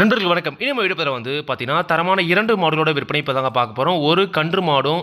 நண்பர்கள் வணக்கம். இனிமே நம்ம வந்து பார்த்தீங்கன்னா தரமான இரண்டு மாடுகளோட விற்பனை இப்போ தாங்க பார்க்க போகிறோம் ஒரு கன்று மாடும்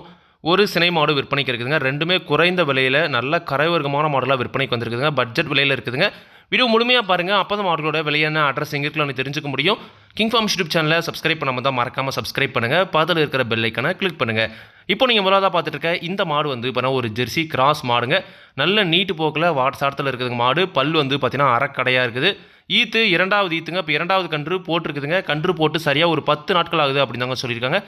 ஒரு சினை மாடும் விற்பனைக்கு இருக்குதுங்க. ரெண்டுமே குறைந்த விலையில் நல்ல கரைவர்க்கமான மாடலாக விற்பனைக்கு வந்திருக்குதுங்க. பட்ஜெட் விலையில் இருக்குதுங்க. வீடியோ முழுமையாக பாருங்கள் அப்போ தான் மாடுகளோட விலை என்ன அட்ரஸ் எங்கே இருக்குன்னு தெரிஞ்சுக்க முடியும். கிங் ஃபார்ம் யூடியூப் சேனலை சப்ஸ்கிரைப் பண்ணாமல் தான் மறக்காமல் சப்ஸ்கிரைப் பண்ணுங்கள் பாதில் இருக்கிற பெல்லைக்கான கிளிக் பண்ணுங்கள் இப்போ நீங்கள் முதலாக பார்த்துட்டு இருக்க இந்த மாடு வந்து இப்போ ஒரு ஜெர்சி கிராஸ் மாடுங்க. நல்ல நீட்டு போக்கில் வாட்ஸ் ஆடத்தில் இருக்குதுங்க மாடு. பல் வந்து பார்த்தீங்கன்னா அறக்கடையாக இருக்குது. ஈத்து இரண்டாவது ஈத்துங்க. இப்போ இரண்டாவது கன்று போட்டிருக்குதுங்க. கன்று போட்டு சரியாக ஒரு பத்து நாட்கள் ஆகுது அப்படின்னு தாங்க சொல்லியிருக்காங்க.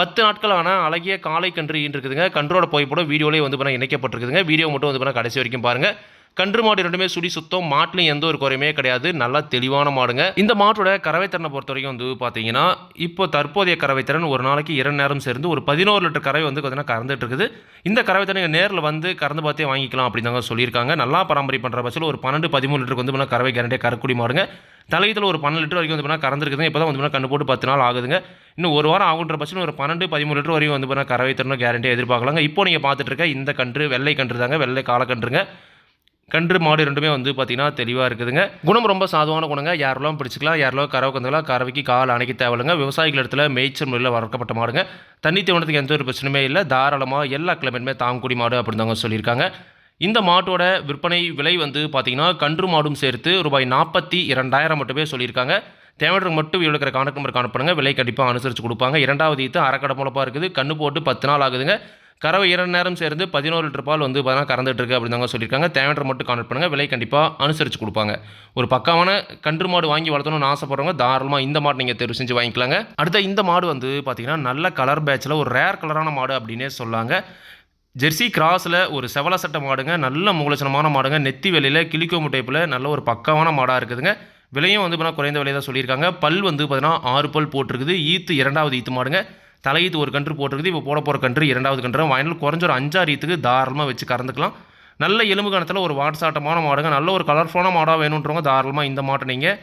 பத்து நாட்கள் ஆனால் அழகிய காலை கன்று ஈன்றிருக்குதுங்க. கன்றோட போட வீடியோலேயே வந்து பண்ண இணைக்கப்பட்டிருக்குதுங்க. வீடியோ மட்டும் வந்து பண்ண கடைசி வரைக்கும் பாருங்கள் கன்று மாடு ரெண்டுமே சுடி சுத்தம் மாட்டிலும் எந்த ஒரு குறையுமே கிடையாது. நல்லா தெளிவான மாடுங்க. இந்த மாட்டோட கறவைத்திறனை பொறுத்த வரைக்கும் வந்து பார்த்தீங்கன்னா இப்போ தற்போதைய கறவைத்திறன் ஒரு நாளைக்கு இரண்டு நேரம் சேர்ந்து ஒரு பதினோரு லிட்டர் கறவை வந்து பார்த்தீங்கன்னா கறந்துட்டு இருக்குது. இந்த கறவைத்திறன் நேரில் வந்து கறந்து பார்த்தே வாங்கிக்கலாம் அப்படின்னு தாங்க சொல்லியிருக்காங்க. நல்லா பராமரி பண்ணுற பட்சத்தில் ஒரு பன்னெண்டு பதிமூணு லிட்டருக்கு வந்து பண்ணால் கறவை கேரண்டியாக கறக்குடி மாடுங்க. தலையத்தில் ஒரு பன்னெண்டு லிட்டர் வரைக்கும் வந்து பண்ணால் கறந்துருக்குது இப்போ தான் வந்து கண்ணு போட்டு பத்து நாள் ஆகுதுங்க. இன்னும் ஒரு வாரம் ஆகுன்ற பட்சத்தில் ஒரு பன்னெண்டு பதிமூணு லிட்டர் வரைக்கும் வந்து பண்ணால் கறவை திறனும் கேரண்டியாக எதிர்பார்க்கலாங்க. இப்போ நீங்கள் பார்த்துட்டு இருக்க இந்த கன்று வெள்ளை கன்று தாங்க. வெள்ளை காலக்கன்றுங்க கன்று மாடு ரெண்டுமே வந்து பார்த்தீங்கன்னா தெளிவாக இருக்குதுங்க. குணம் ரொம்ப சாதுவான குணங்க. யாரெல்லாம் பிடிச்சிக்கலாம் யாரெல்லாம் கறவை கந்துக்கலாம் கறவைக்கு கால் அணைக்க தேவையில்லைங்க. விவசாயிகள் இடத்துல மேய்ச்சல் முறையில் வளர்க்கப்பட்ட மாடுங்க. தண்ணி தீவனத்துக்கு எந்த ஒரு பிரச்சனையுமே இல்லை. தாராளமாக எல்லா கிளைமேட்டுமே தாங்குடி மாடு அப்படின்னு தாங்க சொல்லியிருக்காங்க. இந்த மாட்டோட விற்பனை விலை வந்து பார்த்தீங்கன்னா கன்று மாடும் சேர்த்து ரூபாய் நாற்பத்தி இரண்டாயிரம் மட்டுமே சொல்லியிருக்காங்க. தேவையான மட்டும் இவ்வளோ இருக்கிற கான்டாக்ட் நம்பர் காணப்படுங்க விலை கண்டிப்பாக அனுசரித்து கொடுப்பாங்க. இரண்டாவது இது அறக்கடை மூலப்பாக இருக்குது. கண்ணு போட்டு பத்து நாள் ஆகுதுங்க. கறவை இரண்டு நேரம் சேர்ந்து பதினோரு லிட்டர் பால் வந்து பார்த்தீங்கன்னா கறந்துட்டுருக்கு அப்படின்னு தாங்க சொல்லியிருக்காங்க. தேவையற்ற மட்டும் கான்டாக்ட் பண்ணுங்கள் விலை கண்டிப்பாக அனுசரித்து கொடுப்பாங்க. ஒரு பக்காவான கன்று மாடு வாங்கி வளர்த்தணும்னு ஆசைப்படுறவங்க தாராளமாக இந்த மாடு நீங்கள் தெரிவு செஞ்சு வாங்கிக்கலாங்க. அடுத்த இந்த மாடு வந்து பார்த்தீங்கன்னா நல்ல கலர் பேட்சில் ஒரு ரேர் கலரான மாடு அப்படின்னே சொல்லாங்க. ஜெர்சி கிராஸில் ஒரு செவல சட்டை மாடுங்க. நல்ல மூலச்சனமான மாடுங்க. நெத்தி வெளியில் கிளிக்கோ முட்டைப்பில் நல்ல ஒரு பக்காவான மாடாக இருக்குதுங்க. விலையும் வந்து பார்த்தீங்கன்னா குறைந்த விலையை தான் சொல்லியிருக்காங்க. பல் வந்து பார்த்தீங்கன்னா ஆறு பல் போட்டிருக்குது. ஈத்து இரண்டாவது ஈத்து மாடுங்க. தலையீத்து ஒரு கன்று போட்டிருக்குது. இப்போ போட போகிற கன்று இரண்டாவது கன்று. வாங்கினால் குறைஞ்ச ஒரு அஞ்சாறு ஈத்துக்கு தாராளமாக வச்சு கறந்துக்கலாம். நல்ல எலும்பு கணத்தில் ஒரு வாட்ஸாட்டமான மாடுங்க. நல்ல ஒரு கலர்ஃபுல்லான மாடாக வேணுன்றவங்க தாராளமாக இந்த மாட்டை நீங்கள்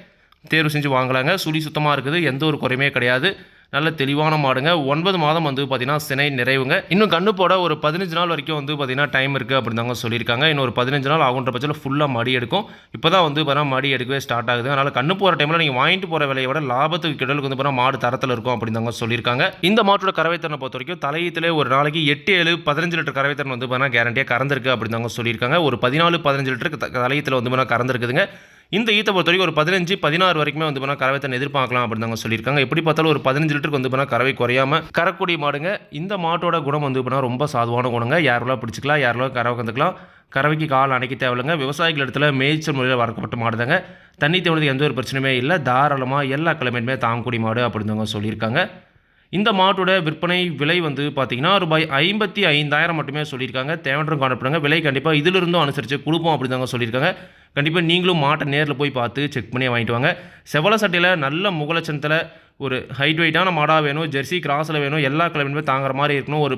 தேர்வு செஞ்சு வாங்கலாங்க. சுழி சுத்தமாக இருக்குது. எந்த ஒரு குறையுமே கிடையாது. நல்ல தெளிவான மாடுங்க. ஒன்பது மாதம் வந்து பார்த்திங்கன்னா சினை நிறைவுங்க. இன்னும் கண்ணு போட ஒரு பதினஞ்சு நாள் வரைக்கும் வந்து பார்த்திங்கன்னா டைம் இருக்குது அப்படின்னு தாங்க சொல்லியிருக்காங்க. இன்னும் ஒரு பதினஞ்சு நாள் ஆகுன்ற பட்சத்தில் ஃபுல்லாக மடி எடுக்கும். இப்போ தான் வந்து பார்த்தீங்கன்னா மடி எடுக்கவே ஸ்டார்ட் ஆகுது. அதனால் கண்ணு போகிற டைமில் நீங்கள் வாங்கிட்டு போகிற விலையை விட லாபத்துக்கு கிடலுக்கு வந்து மாடு தரத்தில் இருக்கும் அப்படின்னு தாங்க சொல்லியிருக்காங்க. இந்த மாட்டோட கறவைத்திறனை பொறுத்த வரைக்கும் தலையத்திலே ஒரு நாளைக்கு எட்டு ஏழு பதினஞ்சு லிட்டர் கறவைத்திறன் வந்து பார்த்தீங்கன்னா கேரண்டியாக கறந்துருக்கு அப்படின்னு தாங்க சொல்லியிருக்காங்க. ஒரு பதினாலு பதினஞ்சு லிட்டருக்கு தலையத்தில் வந்து பார்த்தீங்கன்னா கறந்துருக்குதுங்க. இந்த ஈத்தை பொறுத்த வரைக்கும் ஒரு பதினஞ்சு பதினாறு வரைக்குமே வந்து பண்ணால் கறவை தண்ணி எதிர்பார்க்கலாம் அப்படின்னு தாங்க சொல்லியிருக்காங்க. எப்படி பார்த்தாலும் ஒரு பதினஞ்சு லிட்டருக்கு வந்து பண்ணால் கறவை குறையாம கறக்கூடிய மாடுங்க. இந்த மாட்டோட குணம் வந்து பண்ணால் ரொம்ப சாதுவான குணங்க. யாரெல்லாம் பிடிச்சிக்கலாம் யாரெல்லாம் கறவை கந்துக்கலாம் கறவைக்கு கால் அணைக்க தேவையில்லைங்க. விவசாயிகள் இடத்துல மேய்ச்சல் முறையில் வளர்க்கப்பட்ட மாடு தாங்க தண்ணி தேவனதுக்கு எந்த ஒரு பிரச்சனையுமே இல்லை. தாராளமாக எல்லா கிழமையுமே தாங்கக்கூடிய மாடு அப்படின்னு தாங்க சொல்லியிருக்காங்க. இந்த மாட்டோட விற்பனை விலை வந்து பார்த்தீங்கன்னா ரூபாய் ஐம்பத்தி ஐந்தாயிரம் மட்டுமே சொல்லியிருக்காங்க. தேவையான காணப்படுங்க. விலை கண்டிப்பாக இதிலிருந்தும் அனுசரித்து கொடுப்போம் அப்படின்னு தாங்க சொல்லியிருக்காங்க. கண்டிப்பாக நீங்களும் மாட்டை நேரில் போய் பார்த்து செக் பண்ணி வாங்கிட்டு வாங்க. செவல சட்டையில் நல்ல முகலட்சணத்தில் ஒரு ஹைட் வெயிட்டான மாடாக வேணும் ஜெர்சி கிராஸில் வேணும் எல்லா கிளம்பியுமே தாங்குற மாதிரி இருக்கணும். ஒரு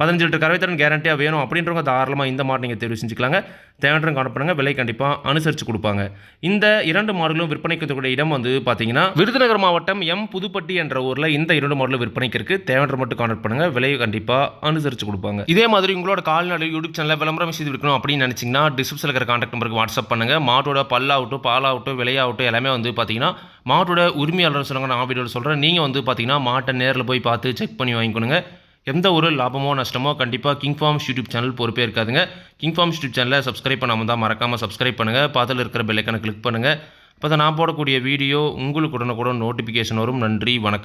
பதினஞ்சு லிட்டர் கறவைத்திறன் கேரண்டியாக வேணும் அப்படின்றவங்க தாராளமாக இந்த மாடு நீங்கள் தேர்வு செஞ்சுக்கலாங்க. தேவையான காணப்படுங்க விலை கண்டிப்பாக அனுசரித்து கொடுப்பாங்க. இந்த இரண்டு மாடுகளும் விற்பனைக்கு இடம் வந்து பார்த்தீங்கன்னா விருதுநகர் மாவட்டம் எம் புதுப்பட்டி என்ற ஊரில் இந்த இரண்டு மாடலும் விற்பனைக்கு இருக்குது தேவையான மட்டும் கான்டாக்ட் பண்ணுங்கள் விலையை கண்டிப்பாக அனுசரித்து கொடுப்பாங்க. இதே மாதிரி உங்களோட கால்நடை யூடியூப் சேனலில் விளம்பரம் செய்து விற்கணும் அப்படின்னு நினச்சிங்கன்னா டிஸ்கிரிப்ஷனில் இருக்கிற கான்டாக்ட் நம்பருக்கு வாட்ஸ்அப் பண்ணுங்கள் மாட்டோட பல்லாகட்டும் பாலாகட்டும் விலையாகட்டும் எல்லாமே வந்து பார்த்தீங்கன்னா மாட்டோட உரிமையாளர் சொல்லுங்க நான் வீடியோவில் சொல்கிறேன் நீங்கள் வந்து பார்த்தீங்கன்னா மாட்டை நேரில் போய் பார்த்து செக் பண்ணி வாங்கிக்கணுங்க எந்த ஒரு லாபமோ நஷ்டமோ கண்டிப்பாக கிங் ஃபார்ம்ஸ் யூடியூப் சேனல் பொறுப்பே இருக்காதுங்க கிங் ஃபார்ம்ஸ் யூடியூப் சேனலை சப்ஸ்கிரைப் பண்ணாமல் தான் மறக்காமல் சப்ஸ்கிரைப் பண்ணுங்கள் பாத்தில் இருக்கிற பெல்லைக்கான கிளிக் பண்ணுங்கள் அப்போ தான் நான் போடக்கூடிய வீடியோ உங்களுக்கு உடனுக்குடன் நோட்டிஃபிகேஷன் வரும். நன்றி வணக்கம்.